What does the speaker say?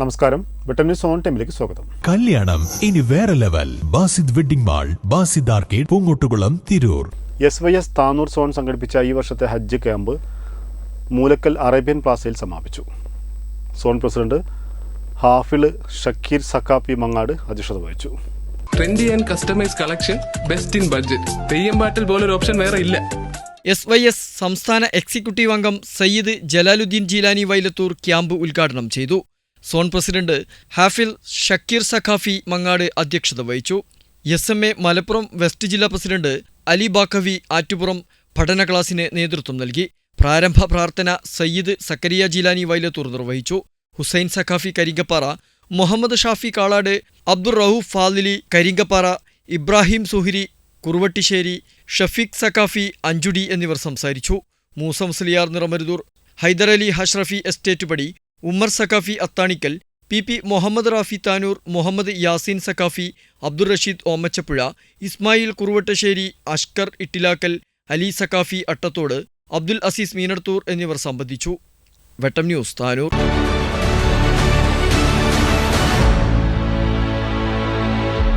നമസ്കാരം. വെട്ടം news on ടൈമിലേക്ക് സ്വാഗതം. കല്യാണം ഇനി വേറെ level. Basid wedding mall Basid arcade Poongottukulam Tirur. S Y S Tanur zone സംഘടിപ്പിച്ച ഈ വർഷത്തെ ഹജ്ജ് ക്യാമ്പ് മൂലക്കൽ അറേബ്യൻ പ്ലാസയിൽ സമാപിച്ചു. സോൺ പ്രസിഡന്റ് ഹാഫിൾ ഷക്കീർ സക്കാപ്പി മങ്ങാട് അധ്യക്ഷത വഹിച്ചു. Trendy and customise collection best in budget Theyyam പാട്ടിൽ പോലൊരു ഓപ്ഷൻ വേറെ ഇല്ല. എസ് വൈ എസ് സംസ്ഥാന എക്സിക്യൂട്ടീവ് അംഗം സയ്യിദ് ജലാലുദ്ദീൻ ജീലാനി വൈലത്തൂർ ക്യാമ്പ് ഉദ്ഘാടനം ചെയ്തു. സോൺ പ്രസിഡന്റ് ഹാഫിൽ ഷക്കീർ സഖാഫി മങ്ങാട് അധ്യക്ഷത വഹിച്ചു. S M A Malappuram west ജില്ലാ പ്രസിഡന്റ് അലി ബാഖവി ആറ്റുപുറം പഠന ക്ലാസിന് നേതൃത്വം നൽകി. പ്രാരംഭ പ്രാർത്ഥന സയ്യിദ് സക്കരിയ ജിലാനി വൈലത്തൂർ നിർവഹിച്ചു. ഹുസൈൻ സഖാഫി കരിങ്കപ്പാറ മുഹമ്മദ് ഷാഫി കാളാട് അബ്ദുർ റൌഫ് ഫാദിലി കരിങ്കപ്പാറ ഇബ്രാഹിം സുഹിരി കുറുവട്ടിശ്ശേരി ഷഫീഖ് സഖാഫി അഞ്ചുടി എന്നിവർ സംസാരിച്ചു. Moosa Musliyar Niramaruthur Haidarali Hashrafi estate Padi Ummer Sakhafi Athanikkal P P Muhammad Rafi Tanur Muhammad Yasin Sakhafi Abdur Rasheed Omachappuzha Ismail Kuruvattasseri Ashkar Ittilakkal Ali Sakhafi Attathode Abdul Aziz Meenadathur എന്നിവർ സംബന്ധിച്ചു. Vettam news Tanur.